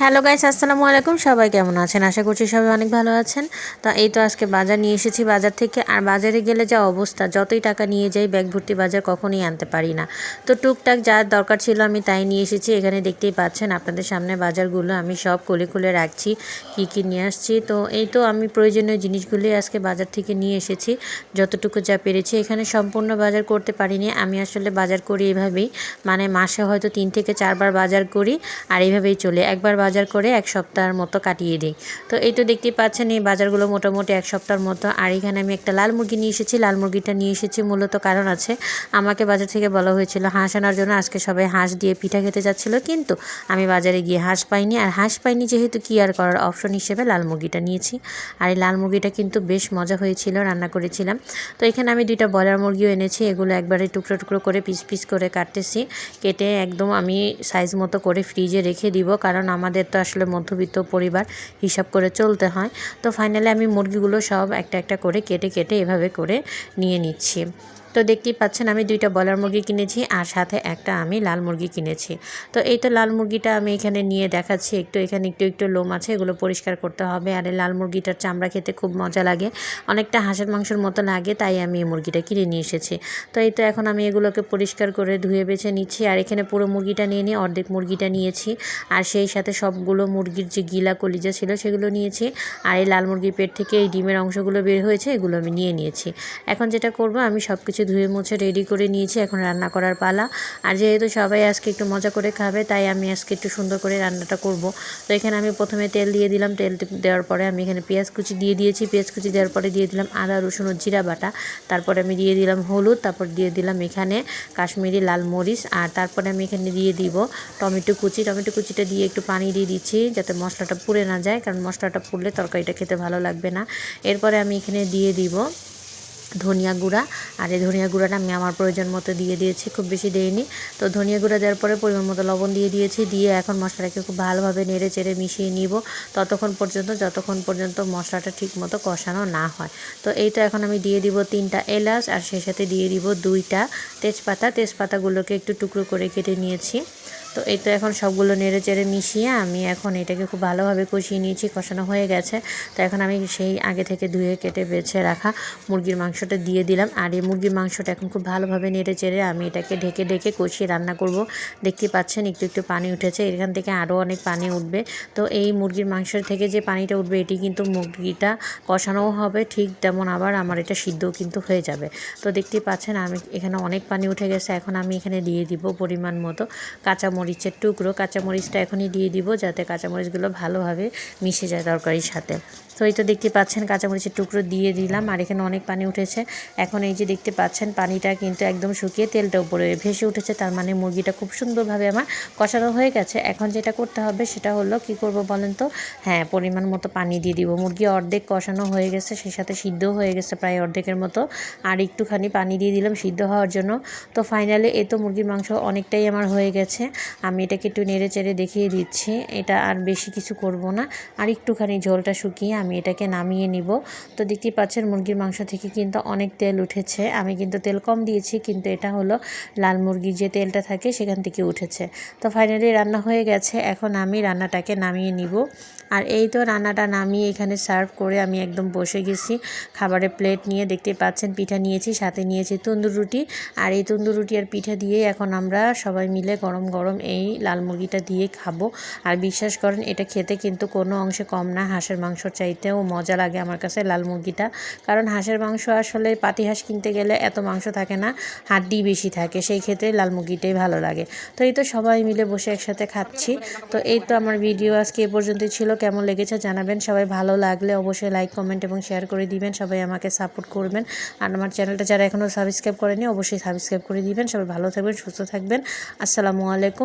Hello guys, আসসালামু আলাইকুম। সবাই কেমন আছেন? আশা করছি সবাই অনেক ভালো আছেন। তো এই তো আজকে বাজার নিয়ে এসেছি বাজার থেকে। আর বাজারে গেলে যা অবস্থা, যতই টাকা নিয়ে যাই, ব্যাগ ভর্তি বাজার কখনোই আনতে পারি না। তো টুকটাক যা দরকার ছিল আমি তাই নিয়ে এসেছি। এখানে দেখতেই পাচ্ছেন, আপনাদের সামনে বাজারগুলো আমি সব খুলে খুলে রাখছি, কি কি নিয়ে আসছি। তো এই তো আমি প্রয়োজনীয় জিনিসগুলোই আজকে বাজার থেকে নিয়ে এসেছি। যতটুকু যা পেরেছি, এখানে সম্পূর্ণ বাজার করতে পারিনি। আমি আসলে বাজার করি এভাবেই। মানে মাসে হয়তো তিন থেকে চারবার বাজার করি, আর এইভাবেই চলে। একবার বাজার করে এক সপ্তাহের মতো কাটিয়ে দিই। তো এই তো দেখতেই পাচ্ছেন, এই বাজারগুলো মোটামুটি এক সপ্তাহের মতো। আর এখানে আমি একটা লাল মুরগি নিয়ে এসেছি। লাল মুরগিটা নিয়ে এসেছি, মূলত কারণ আছে, আমাকে বাজার থেকে বলা হয়েছিল হাঁস আনার জন্য। আজকে সবাই হাঁস দিয়ে পিঠা খেতে যাচ্ছিল, কিন্তু আমি বাজারে গিয়ে হাঁস পাইনি। আর হাঁস পাইনি যেহেতু, কি আর করার? অপশন হিসেবে লাল মুরগিটা নিয়েছি। আর এই লাল মুরগিটা কিন্তু বেশ মজা হয়েছিল, রান্না করেছিলাম। তো এখানে আমি দুইটা ব্রয়লার মুরগিও এনেছি, এগুলো একবারে টুকরো টুকরো করে পিস পিস করে কাটতেছি। কেটে একদম আমি সাইজ মতো করে ফ্রিজে রেখে দিব, কারণ আমাদের তো আসলে মধ্যবিত্ত পরিবার হিসাব করে চলতে হয়। তো ফাইনালি আমি মুরগিগুলো সব একটা একটা করে কেটে কেটে এভাবে করে নিয়ে নিচ্ছি। তো দেখতেই পাচ্ছেন আমি দুইটা বলার মুরগি কিনেছি আর সাথে একটা আমি লাল মুরগি কিনেছি। তো এই তো লাল মুরগিটা আমি এখানে নিয়ে দেখাচ্ছি। একটু এখানে একটু একটু লোম আছে, এগুলো পরিষ্কার করতে হবে। আর এই লাল মুরগিটার চামড়া খেতে খুব মজা লাগে। অনেকটা হাঁসের মাংসের মতো লাগে, তাই আমি এই মুরগিটা কিনে নিয়ে এসেছি। তো এই তো এখন আমি এগুলোকে পরিষ্কার করে ধুয়ে বেছে নিচ্ছি। আর এখানে পুরো মুরগিটা নিয়ে নিয়ে অর্ধেক মুরগিটা নিয়েছি। আর সেই সাথে সবগুলো মুরগির যে গিলা কলিজা ছিল সেগুলো নিয়েছি। আর এই লাল মুরগির পেট থেকে এই ডিমের অংশগুলো বের হয়েছে, এগুলো আমি নিয়ে নিয়েছি। এখন যেটা করব, আমি সব কিছু ধুয়ে মুছে রেডি করে নিয়েছি, এখন রান্না করার পালা। আর যেহেতু সবাই আজকে একটু মজা করে খাবে, তাই আমি আজকে একটু সুন্দর করে রান্নাটা করব। তো এখানে আমি প্রথমে তেল দিয়ে দিলাম, তেল দেওয়ার পরে আমি এখানে পেঁয়াজ কুচি দিয়ে দিয়েছি। পেঁয়াজ কুচি দেওয়ার পরে দিয়ে দিলাম আদা, রসুন ও জিরা বাটা। তারপরে আমি দিয়ে দিলাম হলুদ, তারপর দিয়ে দিলাম এখানে কাশ্মীরি লাল মরিচ। আর তারপরে আমি এখানে দিয়ে দিব টমেটো কুচি। টমেটো কুচিটা দিয়ে একটু পানি দিয়ে দিচ্ছি, যাতে মশলাটা পুড়ে না যায়, কারণ মশলাটা পুড়লে তরকারিটা খেতে ভালো লাগবে না। এরপরে আমি এখানে দিয়ে দিব ধনিয়া গুঁড়া। আর এই ধনিয়া গুঁড়াটা আমি আমার প্রয়োজন মতো দিয়ে দিয়েছি, খুব বেশি দেইনি। তো ধনিয়া গুঁড়া দেওয়ার পরে পরিমাণ মতো লবণ দিয়ে দিয়েছি, দিয়ে এখন মশলাটাকে খুব ভালোভাবে নেড়ে চেড়ে মিশিয়ে নিব। ততক্ষণ পর্যন্ত, যতক্ষণ পর্যন্ত মশলাটা ঠিক মতো কষানো না হয়। তো এইটা এখন আমি দিয়ে দিব তিনটা এলাচ, আর সেই সাথে দিয়ে দিব দুইটা তেজপাতা। তেজপাতাগুলোকে একটু টুকরো করে কেটে নিয়েছি। তো এই তো এখন সবগুলো নেড়ে চেড়ে মিশিয়ে আমি এখন এটাকে খুব ভালোভাবে কষিয়ে নিয়েছি, কষানো হয়ে গেছে। তো এখন আমি সেই আগে থেকে ধুয়ে কেটে বেছে রাখা মুরগির মাংসটা দিয়ে দিলাম। আর এই মুরগির মাংসটা এখন খুব ভালোভাবে নেড়ে চেড়ে আমি এটাকে ঢেকে ঢেকে কষিয়ে রান্না করব। দেখতে পাচ্ছেন, একটু একটু পানি উঠেছে, এখান থেকে আরও অনেক পানি উঠবে। তো এই মুরগির মাংসের থেকে যে পানিটা উঠবে, এটি কিন্তু মুরগিটা কষানোও হবে, ঠিক তেমন আবার আমার এটা সিদ্ধও কিন্তু হয়ে যাবে। তো দেখতেই পাচ্ছেন, আমি এখানে অনেক পানি উঠে গেছে, এখন আমি এখানে দিয়ে দিব পরিমাণ মতো কাঁচা মরিচের টুকরো, কাঁচামরিচটা এখনই দিয়ে দিব যাতে কাঁচামরিচগুলো ভালোভাবে মিশে যায় তরকারির সাথে। তো এই তো দেখতে পাচ্ছেন কাঁচামরিচের টুকরো দিয়ে দিলাম আর এখানে অনেক পানি উঠেছে। এখন এই যে দেখতে পাচ্ছেন পানিটা কিন্তু একদম শুকিয়ে তেলটা উপরে ভেসে উঠেছে, তার মানে মুরগিটা খুব সুন্দরভাবে আমার কষানো হয়ে গেছে। এখন যেটা করতে হবে সেটা হলো, কি করব বলেন তো? হ্যাঁ পরিমাণ মতো পানি দিয়ে দিব। মুরগি অর্ধেক কষানো হয়ে গেছে, সেই সাথে সিদ্ধ হয়ে গেছে প্রায় অর্ধেকের মতো। আর একটুখানি পানি দিয়ে দিলাম সিদ্ধ হওয়ার জন্য। তো ফাইনালি এ তো মুরগির মাংস অনেকটাই আমার হয়ে গেছে। আমি এটাকে একটু নেড়ে চেড়ে দেখিয়ে দিচ্ছি। এটা আর বেশি কিছু করব না। আর একটুখানি ঝোলটা শুকিয়ে আমি এটাকে নামিয়ে নিব। তো দেখতেই পাচ্ছেন মুরগির মাংস থেকে কিন্তু অনেক তেল উঠেছে। আমি কিন্তু তেল কম দিয়েছি, কিন্তু এটা হলো লাল মুরগির যে তেলটা থাকে সেখান থেকে উঠেছে। তো ফাইনালি রান্না হয়ে গেছে। এখন আমি রান্নাটাকে নামিয়ে নিব। আর এই তো রান্নাটা নামিয়ে এখানে সার্ভ করে আমি একদম বসে গেছি। খাবারের প্লেট নিয়ে দেখতে পাচ্ছেন পিঠা নিয়েছি, সাথে নিয়েছি তন্দুর রুটি। আর এই তন্দুর রুটি আর পিঠা দিয়ে এখন আমরা সবাই মিলে গরম গরম এই লাল মুরগিটা দিয়ে খাব। আর বিশ্বাস করেন, এটা খেতে কিন্তু কোনো অংশে কম না। হাঁসের মাংসর চাইতেও মজা লাগে আমার কাছে লাল মুরগিটা। কারণ হাঁসের মাংস আসলে পাতি হাঁস কিনতে গেলে এত মাংস থাকে না, হাড্ডি বেশি থাকে। সেই ক্ষেত্রে লাল মুরগিটাই ভালো লাগে। তো এই তো সবাই মিলে বসে একসাথে খাচ্ছি। তো এই তো আমার ভিডিও আজকে এ পর্যন্তই ছিল। কেমন লেগেছে জানাবেন। সবাই ভালো লাগলে অবশ্যই লাইক, কমেন্ট এবং শেয়ার করে দিবেন। সবাই আমাকে সাপোর্ট করবেন। আর আমার চ্যানেলটা যারা এখনও সাবস্ক্রাইব করেনি অবশ্যই সাবস্ক্রাইব করে দিবেন। সবাই ভালো থাকবেন, সুস্থ থাকবেন। আসসালামু